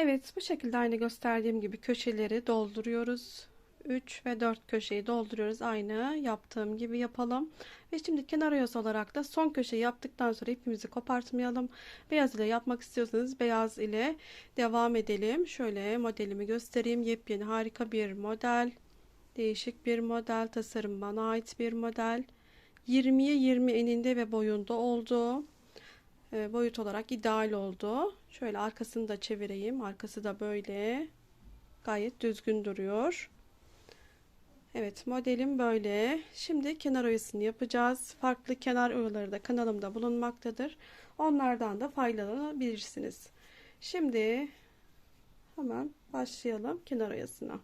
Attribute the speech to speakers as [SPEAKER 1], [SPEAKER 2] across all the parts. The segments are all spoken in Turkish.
[SPEAKER 1] Evet bu şekilde aynı gösterdiğim gibi köşeleri dolduruyoruz. 3 ve 4 köşeyi dolduruyoruz. Aynı yaptığım gibi yapalım. Ve şimdi kenar oyası olarak da son köşeyi yaptıktan sonra ipimizi kopartmayalım. Beyaz ile yapmak istiyorsanız beyaz ile devam edelim. Şöyle modelimi göstereyim. Yepyeni harika bir model. Değişik bir model. Tasarım bana ait bir model. 20'ye 20 eninde ve boyunda oldu. E, boyut olarak ideal oldu. Şöyle arkasını da çevireyim. Arkası da böyle. Gayet düzgün duruyor. Evet modelim böyle. Şimdi kenar oyasını yapacağız. Farklı kenar oyaları da kanalımda bulunmaktadır. Onlardan da faydalanabilirsiniz. Şimdi hemen başlayalım kenar oyasına.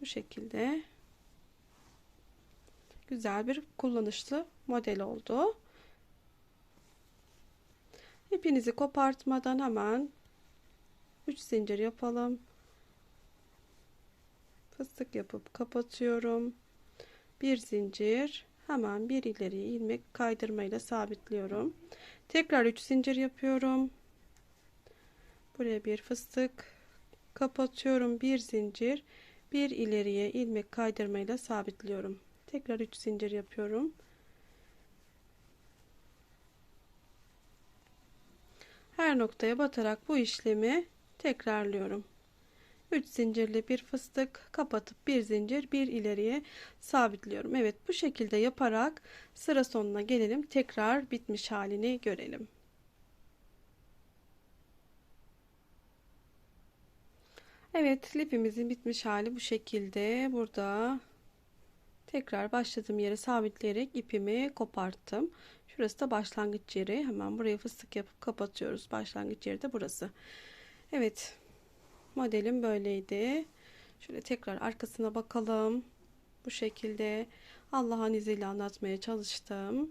[SPEAKER 1] Bu şekilde güzel bir kullanışlı model oldu. İpinizi kopartmadan hemen 3 zincir yapalım. Fıstık yapıp kapatıyorum. Bir zincir hemen bir ileri ilmek kaydırmayla sabitliyorum. Tekrar 3 zincir yapıyorum. Buraya bir fıstık kapatıyorum. Bir zincir bir ileriye ilmek kaydırmayla sabitliyorum. Tekrar 3 zincir yapıyorum. Her noktaya batarak bu işlemi tekrarlıyorum. 3 zincirli bir fıstık kapatıp bir zincir bir ileriye sabitliyorum. Evet bu şekilde yaparak sıra sonuna gelelim. Tekrar bitmiş halini görelim. Evet lipimizin bitmiş hali bu şekilde. Burada tekrar başladığım yere sabitleyerek ipimi koparttım. Şurası da başlangıç yeri. Hemen buraya fıstık yapıp kapatıyoruz. Başlangıç yeri de burası. Evet. Modelim böyleydi. Şöyle tekrar arkasına bakalım. Bu şekilde Allah'ın izniyle anlatmaya çalıştım.